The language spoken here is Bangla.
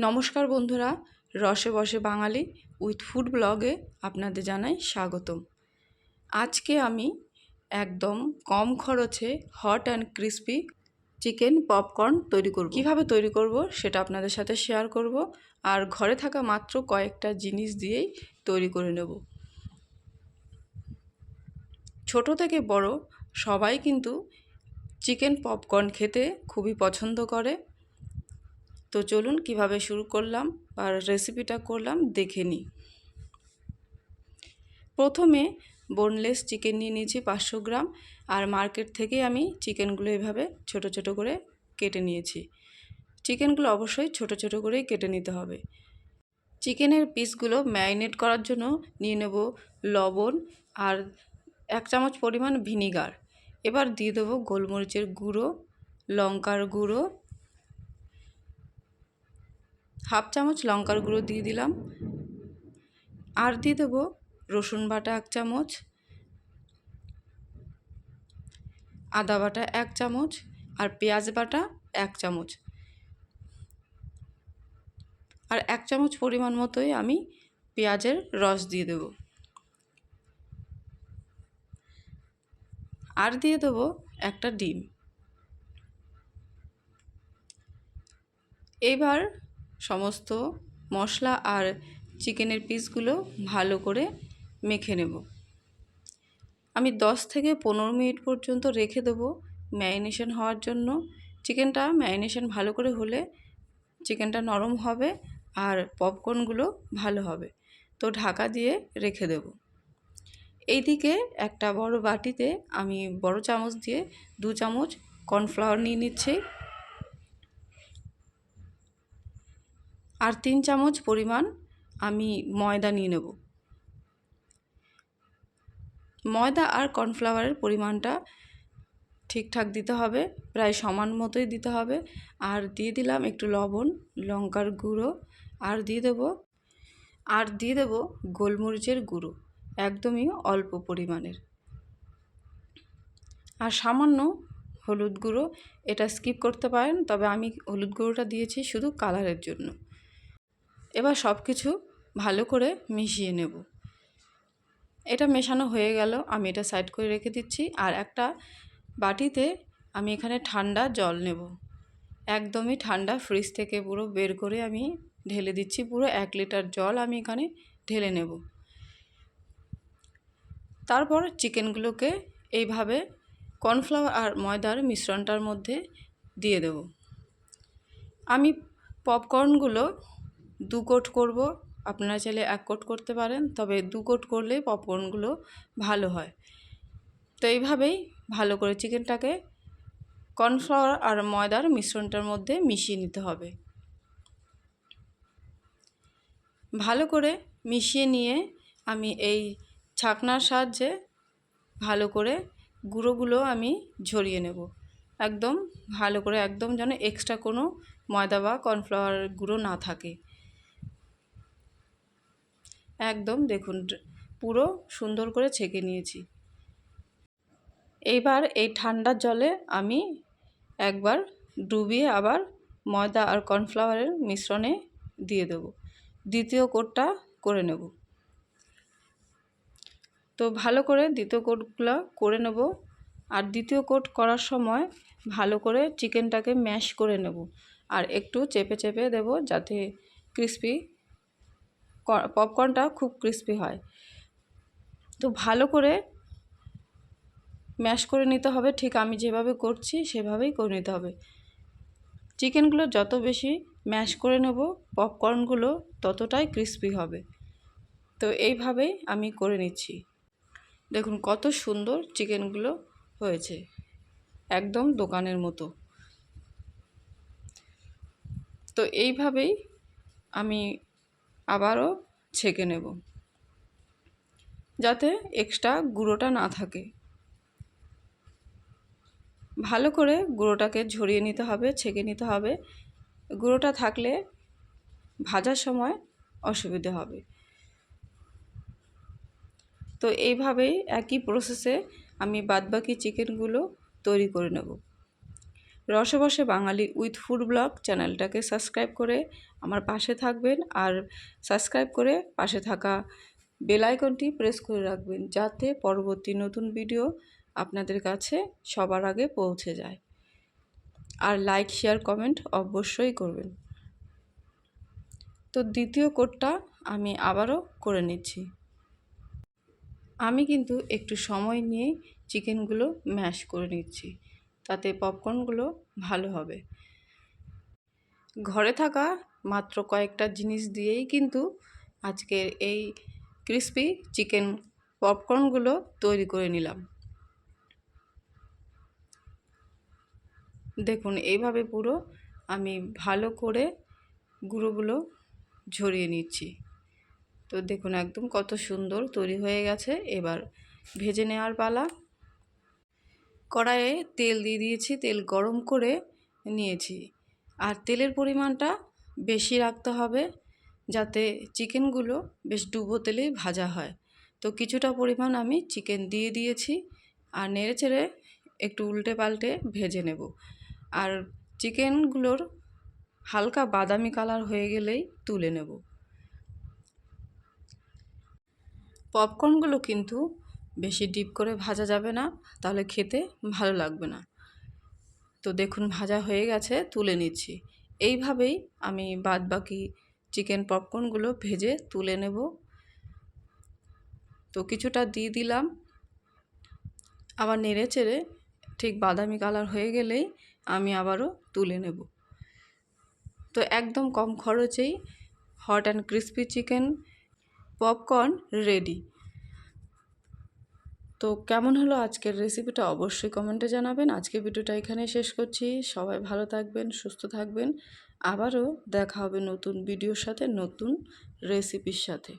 নমস্কার বন্ধুরা, রসে বসে বাঙালি উইথ ফুড ব্লগে আপনাদের জানাই স্বাগতম। আজকে আমি একদম কম খরচে hot and crispy chicken popcorn তৈরি করব। কীভাবে তৈরি করব সেটা আপনাদের সাথে শেয়ার করব আর ঘরে থাকা মাত্র কয়েকটা জিনিস দিয়েই তৈরি করে নেব। ছোট থেকে বড় সবাই কিন্তু চিকেন পপকর্ন খেতে খুবই পছন্দ করে। তো চলুন কীভাবে শুরু করলাম আর রেসিপিটা করলাম দেখে নিই। প্রথমে বোনলেস চিকেন নিয়ে নিয়েছি পাঁচশো গ্রাম আর মার্কেট থেকে আমি চিকেনগুলো এভাবে ছোট ছোট করে কেটে নিয়েছি। চিকেনগুলো অবশ্যই ছোট ছোট করেই কেটে নিতে হবে। চিকেনের পিসগুলো ম্যারিনেট করার জন্য নিয়ে নেব লবণ আর এক চামচ পরিমাণ ভিনিগার এবার দিয়ে দেবো গোলমরিচের গুঁড়ো, লঙ্কার গুঁড়ো হাফ চামচ লঙ্কার গুঁড়ো দিয়ে দিলাম। আর দিয়ে দেবো রসুন বাটা এক চামচ, আদা বাটা এক চামচ আর পেঁয়াজ বাটা এক চামচ। আর এক চামচ পরিমাণ মতোই আমি পেঁয়াজের রস দিয়ে দেব। আর দিয়ে দেবো একটা ডিম। এবার সমস্ত মশলা আর চিকেনের পিসগুলো ভালো করে মেখে নেব। আমি 10 থেকে পনেরো মিনিট পর্যন্ত রেখে দেবো ম্যারিনেশন হওয়ার জন্য। চিকেনটা ম্যারিনেশন ভালো করে হলে চিকেনটা নরম হবে আর পপকর্নগুলো ভালো হবে। তো ঢাকা দিয়ে রেখে দেব। এইদিকে একটা বড় বাটিতে আমি বড় চামচ দিয়ে দু চামচ কর্নফ্লাওয়ার নিয়ে নিচ্ছি। আর তিন চামচ পরিমাণ আমি ময়দা নিয়ে নেব। ময়দা আর কর্নফ্লাওয়ারের পরিমাণটা ঠিকঠাক দিতে হবে, প্রায় সমান মতোই দিতে হবে। আর দিয়ে দিলাম একটু লবণ, লঙ্কার গুঁড়ো আর দিয়ে দেব, আর দিয়ে দেব গোলমরিচের গুঁড়ো, একদমই অল্প পরিমাণের। আর সামান্য হলুদ গুঁড়ো, এটা স্কিপ করতে পারেন, তবে আমি হলুদ গুঁড়োটা দিয়েছি শুধু কালারের জন্য। এবার সব কিছু ভালো করে মিশিয়ে নেব। এটা মেশানো হয়ে গেল, আমি এটা সাইড করে রেখে দিচ্ছি। আর একটা বাটিতে আমি এখানে ঠান্ডা জল নেব। একদমই ঠান্ডা ফ্রিজ থেকে পুরো বের করে আমি ঢেলে দিচ্ছি, পুরো এক লিটার জল আমি এখানে ঢেলে নেব। তারপর চিকেনগুলোকে এইভাবে কর্নফ্লাওয়ার আর ময়দার মিশ্রণটার মধ্যে দিয়ে দেব। আমি পপকর্নগুলো দু কোট করব। আপনারা চাইলে এক কোট করতে পারেন, তবে দু কোট করলে পপকর্নগুলো ভালো হয়। তো এইভাবেই ভালো করে চিকেনটাকে কর্নফ্লাওয়ার আর ময়দার মিশ্রণটার মধ্যে মিশিয়ে নিতে হবে। ভালো করে মিশিয়ে নিয়ে আমি এই ছাকনার সাহায্যে ভালো করে গুঁড়োগুলো আমি ঝরিয়ে নেব। একদম ভালো করে, একদম যেন এক্সট্রা কোনো ময়দা বা কর্নফ্লাওয়ার গুঁড়ো না থাকে। একদম দেখুন পুরো সুন্দর করে ছেঁকে নিয়েছি। এইবার এই ঠান্ডার জলে আমি একবার ডুবিয়ে আবার ময়দা আর কর্নফ্লাওয়ারের মিশ্রণে দিয়ে দেব। দ্বিতীয় কোটটা করে নেব। তো ভালো করে দ্বিতীয় কোটগুলো করে নেব আর দ্বিতীয় কোট করার সময় ভালো করে চিকেনটাকে ম্যাশ করে নেব আর একটু চেপে চেপে দেব যাতে ক্রিস্পি পপকর্নটা খুব ক্রিস্পি হয়। তো ভালো করে ম্যাশ করে নিতে হবে। ঠিক আমি যেভাবে করছি সেভাবেই করে নিতে হবে। চিকেনগুলো যত বেশি ম্যাশ করে নেব, পপকর্নগুলো ততটাই ক্রিস্পি হবে। তো এইভাবেই আমি করে নিচ্ছি। দেখুন কত সুন্দর চিকেনগুলো হয়েছে। একদম দোকানের মতো। তো এইভাবেই আমি আবারও ছেঁকে নেব। যাতে এক্সট্রা গুঁড়োটা না থাকে। ভালো করে গুঁড়োটাকে ঝরিয়ে নিতে হবে, ছেঁকে নিতে হবে। গুঁড়োটা থাকলে ভাজার সময় অসুবিধে হবে। তো এইভাবেই একই প্রসেসে আমি বাদবাকি চিকেনগুলো তৈরি করে নেব। Roshe Boshe Bangali with food blog চ্যানেলটাকে সাবস্ক্রাইব করে আমার পাশে থাকবেন আর সাবস্ক্রাইব করে পাশে থাকা বেল আইকনটি প্রেস করে রাখবেন যাতে পরবর্তী নতুন ভিডিও আপনাদের কাছে সবার আগে পৌঁছে যায়। আর লাইক, শেয়ার, কমেন্ট অবশ্যই করবেন। তো দ্বিতীয় কোডটা আমি আবারও করে নিচ্ছি। আমি কিন্তু একটু সময় নিয়ে চিকেনগুলো ম্যাশ করে নিচ্ছি। তাতে পপকর্নগুলো ভালো হবে। ঘরে থাকা মাত্র কয়েকটা জিনিস দিয়েই কিন্তু আজকের এই ক্রিসপি চিকেন পপকর্নগুলো তৈরি করে নিলাম। দেখুন, এইভাবে পুরো আমি ভালো করে গুঁড়োগুলো ঝরিয়ে নিচ্ছি। তো দেখুন, একদম কত সুন্দর তৈরি হয়ে গেছে। এবার ভেজে নেওয়ার পালা কড়াইয়ে তেল দিয়ে দিয়েছি, তেল গরম করে নিয়েছি। আর তেলের পরিমাণটা বেশি রাখতে হবে যাতে চিকেনগুলো বেশ ডুবো তেলেই ভাজা হয়। তো কিছুটা পরিমাণ আমি চিকেন দিয়ে দিয়েছি আর নেড়ে চেড়ে একটু উল্টে পাল্টে ভেজে নেব। আর চিকেনগুলোর হালকা বাদামি কালার হয়ে গেলেই তুলে নেব। পপকর্নগুলো কিন্তু বেশি ডিপ করে ভাজা যাবে না, তাহলে খেতে ভালো লাগবে না। তো দেখুন, ভাজা হয়ে গেছে, তুলে নিচ্ছি। এইভাবেই আমি বাদ বাকি চিকেন পপকর্নগুলো ভেজে তুলে নেব। তো কিছুটা দিয়ে দিলাম। আবার নেড়ে চেড়ে ঠিক বাদামি কালার হয়ে গেলেই আমি আবারও তুলে নেব। তো একদম কম খরচেই hot and crispy chicken popcorn ready. তো কেমন হলো আজকের রেসিপিটা অবশ্যই কমেন্টে জানাবেন। আজকে ভিডিওটা এখানে শেষ করছি। সবাই ভালো থাকবেন, সুস্থ থাকবেন। আবারও দেখা হবে নতুন ভিডিওর সাথে, নতুন রেসিপির সাথে।